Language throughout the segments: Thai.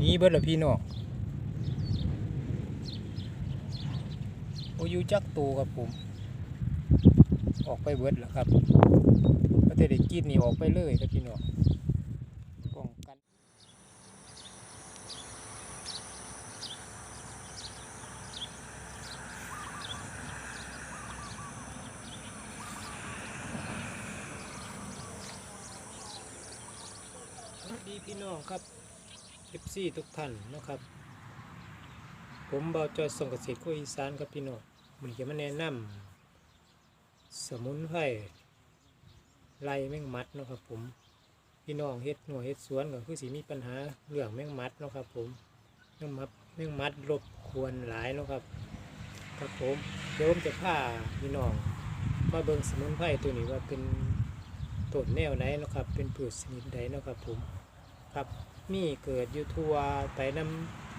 นีเบิดละพี่น้องโออยูจักตูครับผม ออกไปเบิดแล้วครับก็จะได้กินนี่ออกไปเลยครับพี่น้องป้องกัน สวัสดี พี่น้องครับเอฟซีทุกท่านนะครับ ผมเบาจอยส่งเกษตรโคอีสานครับพี่น้องมันจะมาแนะนำสมุนไพรไล่แมงมัดนะครับผมพี่น้องเฮ็ดหน่วยเฮ็ดสวนก็คือสีมีปัญหาเรื่องแมงมัดนะครับผมแมงมัดแมงมัดรบควรหลายนะครับครับผมเดี๋ยวผมจะพาพี่น้องมาเบิ่งสมุนไพรตัวนี้ว่าเป็นต้นแนวไหนนะครับ เป็นพืชชนิดใดนะครับผม ครับ มีเกิดอยู่ทั่วไปน้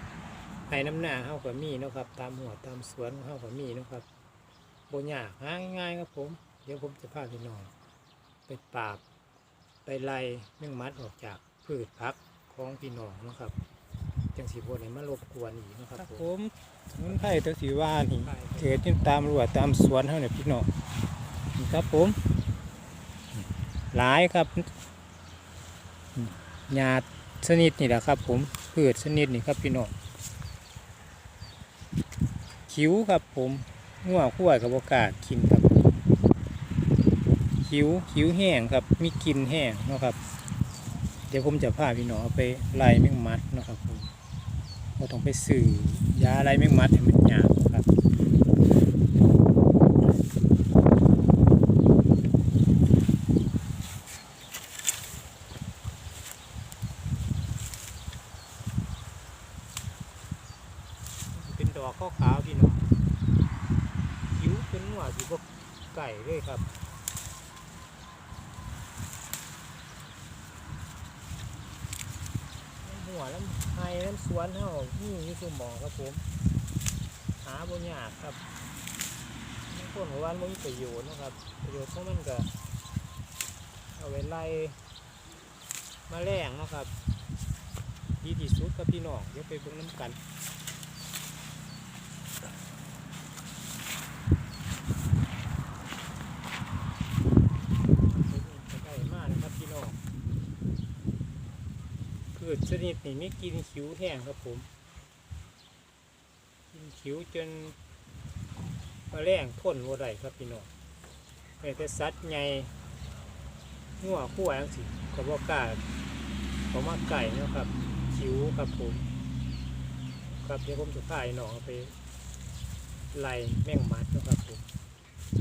ำไห้น้ำหน้าเฮาก็มีเนาะครับ ตามหัวตามสวนเฮาก็มีเนาะครับบ่ยากหาง่ายๆครับผม เดี๋ยวผมจะพาพี่น้องไปปราบไปไล่แมงมัดออกจากพืชพักของพี่น้องเนาะครับจังสีบ่ได้มารบกวนอีกเนาะครับผมสมุนไพรตัวสีว่านี่เกิดอยู่ตามรั้วตามสวนเฮาเนี่ยพี่น้องนี่ครับผม หลายครับ หญ้าชนิดนี่แหละครับ ผมพืชชนิดนี่ครับพี่น้องคิ้วครับผมงัวขั้วกับบกล้ากินครับคิ้วคิ้วแห้งครับมีกลินแห้งเนาะครับ เดี๋ยวผมจะพาพี่น้องไปไล่แมงมัดเนาะครับผมเราต้องไปสื่อยาไล่แมงมัดให้มันหยาบครับ เป็นดอกขาวๆพี่น้องคิ้วเป็นหัวสิบไก่เลยครับ หัวแล้ว ไห้น้ำสวนเท่านี่นี่คือหมอครับผม หาบนยากครับบางคนบอกว่ามันมีประโยชน์นะครับ ประโยชน์ของมันก็เอาไว้ไล่มาแรงนะครับ ดีที่สุดกับพี่น้องเดี๋ยวไปเบิ่งน้ำกัน ใกล้มากนะครับพี่น้อง พืชชนิดนี้ไม่กินคิ้วแห้งครับผม กินคิ้วจนมาแรงทนวัได้ครับพี่น้องแต่สัตว์ใหญ่หัวขั้วจังสิก็บอกกล้าเขามาไก่เนาะครับคิ้วครับผม ครับเดี๋ยวผมจะพาไอ้น้องไปไล่แมงมัดนะครับผม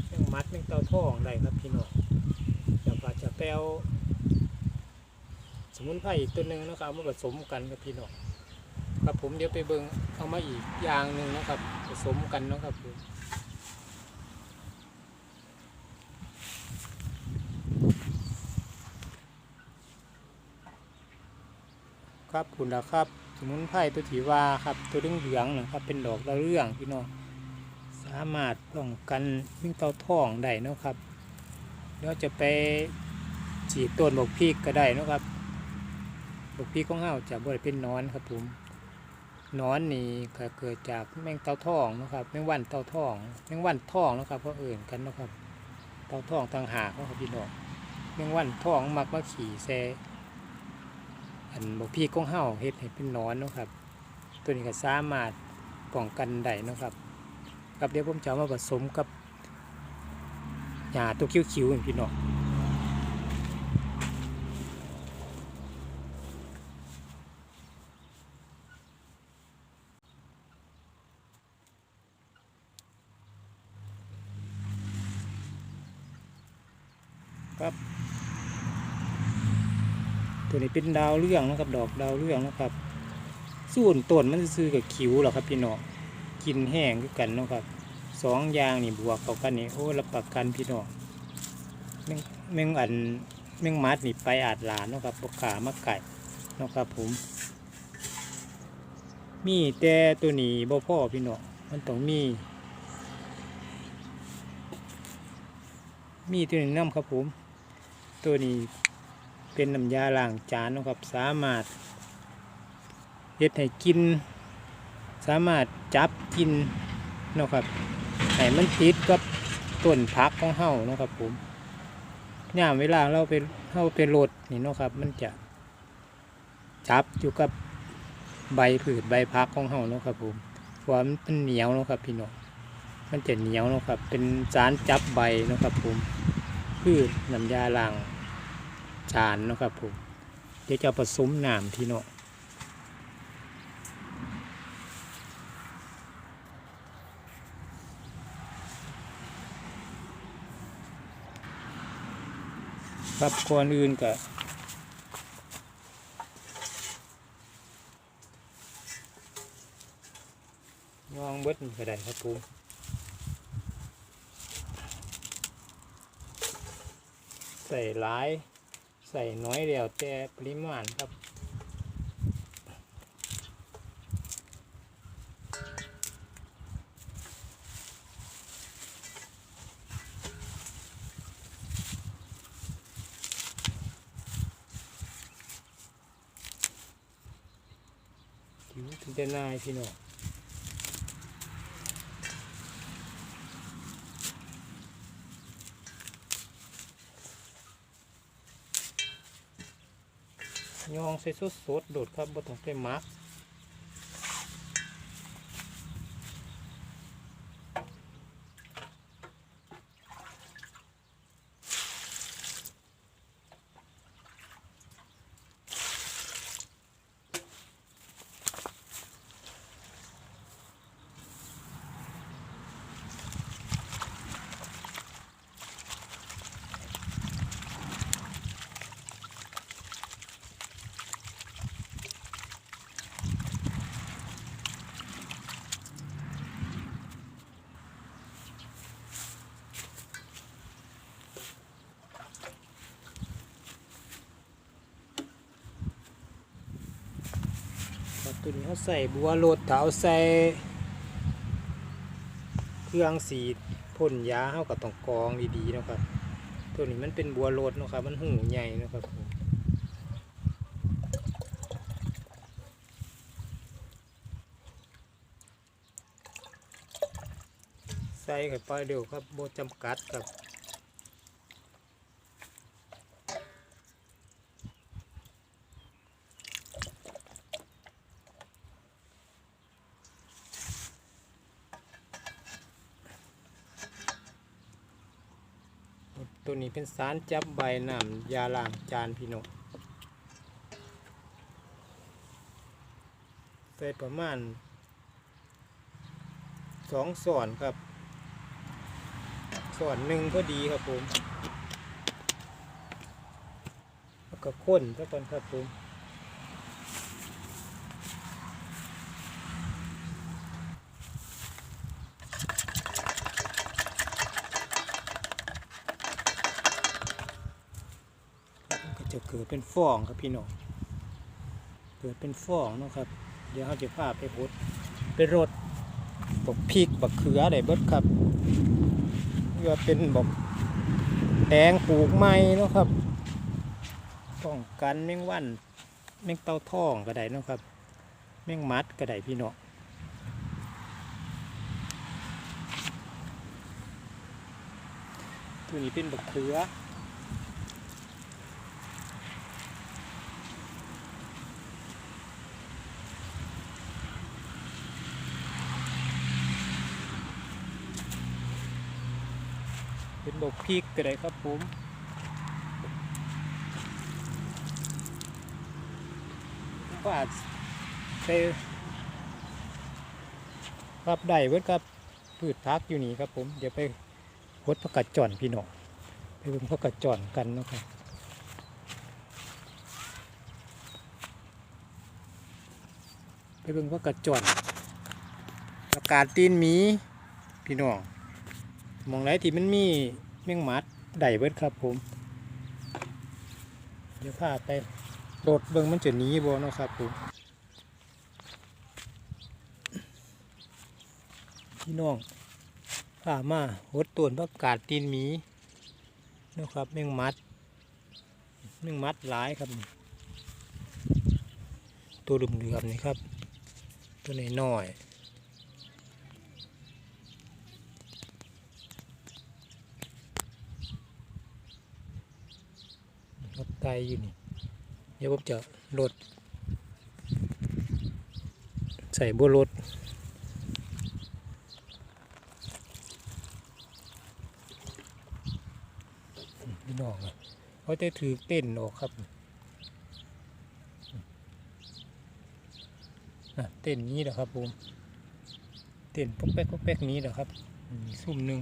แมงมัดแมงเตาทองได้ครับพี่น้องแล้วก็จะแปลว สมุนไพรอีกตัวหนึ่งนะครับเอามาผสมกันกับพี่น้องครับผมเดี๋ยวไปเบิงเอามาอีกอย่างหนึ่งนะครับ ผสมกันนะครับผมครับคุณละครับ สมุนไพรตัวถีว่าครับ ตัวเหลืองนะครับ เป็นดอกดาเรื่องพี่น้องสามารถป้องกันวิ่งเตาท่องได้นะครับเดี๋ยวจะไปฉีดต้นบกพริกก็ได้นะครับ บกพริกของเฮาจะบ่ได้เป็นนอนครับผมนอนนี่ก็เกิดจากแมงเต่าทองนะครับแมงวันเต่าทองแมงวันทองนะครับเพราะอื่นกันนะครับเต่าทองต่างหากเนาะครับพี่น้องแมงวันทองมักมาขี่แซอันบอกพริกของเฮาเฮ็ดให้เป็นนอนนะครับ ตัวนี้ก็สามารถป้องกันได้นะครับครับเดี๋ยวผมจะมาผสมกับหญ้าตัวคิ้วๆนี่พี่น้อง ครับ ตัวนี้เป็นดาวเรื่องนะครับ ดอกดาวเรื่องนะครับ ส่วนต้นมันซื้อกับคิวหรอครับพี่น้องกินแห้งคือกันนะครับสองอย่างนี่บวกเข้ากันนี่โอ้รับประกันพี่น้องแมงแมงอันแมงมัดนี่ไปอาจหลานนะครับปกขามาไก่นะครับผม มีแต่ตัวนี้บ่พ่อพี่น้องมันต้องมี มีตัวนี้น้ำครับผม ตัวนี้เป็นน้ำยาล้างจานนะครับ สามารถเฮ็ดให้กิน สามารถจับกินนะครับให้มันติดกับต้นพักของเฮานะครับผมย่ามเวลาเราไปเฮาไปโรดนี่นะครับ มันจะจับอยู่กับใบผืชใบพักของเฮานะครับผมเพราะว่ามันเหนียวนะครับพี่น้องมันจะเหนียวนะครับ เป็นสารจับใบนะครับผม คือน้ำยาล้างจานเนาะครับผมเดี๋ยวจะเอาผสมน้ำพี่เน้องครับก่อนอื่นก็ยองเบิดก็ได้ครับผม ใส่หลาย ใส่น้อยเดียวแต่ปริมาณครับผิวถึงจะนายพี่น้อง ยองใส่สดสดๆโดดครับบ่ต้องไปมัก ตัวนี้เขาใส่บัวโรดเถาใส่เครื่องสีพ่นยาเขาก็ต้องกรองดีๆนะครับ ตัวนี้มันเป็นบัวโรดนะครับ มันหูใหญ่นะครับผมใส่เข้าไปเดียวครับโบจำกัดครับ ตัว นี้เป็นสารจับใบน้ำยาล้างจานพี่นกใส่ประมาณสองส่วนครับ ส่วนหนึ่งก็ดีครับผมแล้วก็ข้นซะก่อนครับผม จะเกิดเป็นฟองครับพี่น้องเกิดเป็นฟองเนาะครับ เดี๋ยวเขาจะพาไปพดไปรดบอกพริกบักเขือได้เบิดครับเพื่อเป็นบอกแตงปลูกไม้เนาะครับป้องกันแมงวันแมงเต่าทองก็ได้เนาะครับแมงมัดก็ได้พี่น้องตัวนี้เป็นบักเขือ เป็นบกพริกก็ได้ครับผมก็อาจไปรับได้เวิร์ดครับพืชพักอยู่นี่ครับผม เดี๋ยวไปพดผักกัดจ่อนพี่น้องไปเบิ่งผักกัดจ่อนกันนะครับไปเบิ่งผักกัดจ่อนประกาศตีนหมีพี่น้อง มองไรที่มันมีแมงมัดได้เบิดครับผม เดี๋ยวพาไปโดดเบิ่งมันจะหนีบ่เนาะครับผมพี่น้องพามาหดต้นประกาศตีนหมีเนาะครับแมงมัดแมงมัดหลายครับ ตัวเหลือมนี่ครับ ตัวน้อยๆ รถไตอยู่นี่ เดี๋ยวผมจะลด ใส่บัวรถพี่น้องอะเขาจะถือเต้นออกครับเต้นนี้นะครับผมเต้นปอกแป๊กปอกแป๊กนี้นะครับซุ่มหนึ่ง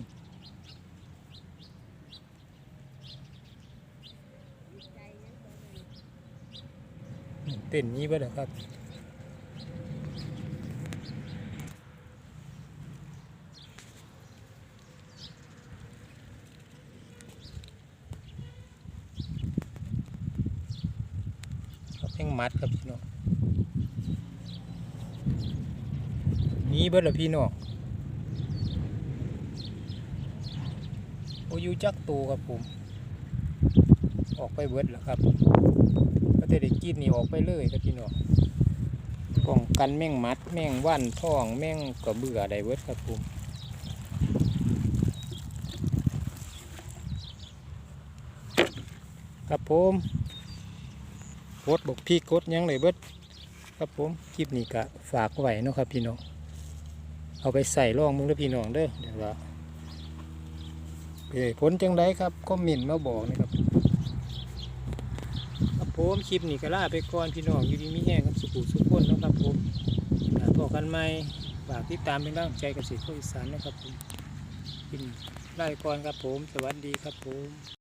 เต้นนี้บ่เด้อครับครับแห้งมัดครับพี่น้องนี่เบิดละพี่น้องโออยูจักตูครับผม ออกไปเบิดแล้วครับ ก็จะได้กินนี่ออกไปเลยครับพี่น้องป้องกันแม่งมัด แม่งว่านท้องแม่งกระเบื่อได้เบิร์ดครับผมครับผมกดบกพี่กดยังเลยเบิดครับผมคลิปนี้ก็ฝากไว้นะครับพี่น้อง เอาไปใส่ร่องมึงเด้อพี่น้องเด้อเดี๋ยวว่าเป็นผลจังไดครับคอมเมนมาบอกนะครับ ผมคลิปนี้ก็ลาไปก่อนพี่น้องอยู่ดีมีแห้งครับสุขุสุขคนนะครับผมพบกันใหม่ฝากติดตามเป็นกำลังใจกับสิทธิ์อีสานนะครับผมกินลาไปก่อนครับผม สวัสดีครับผม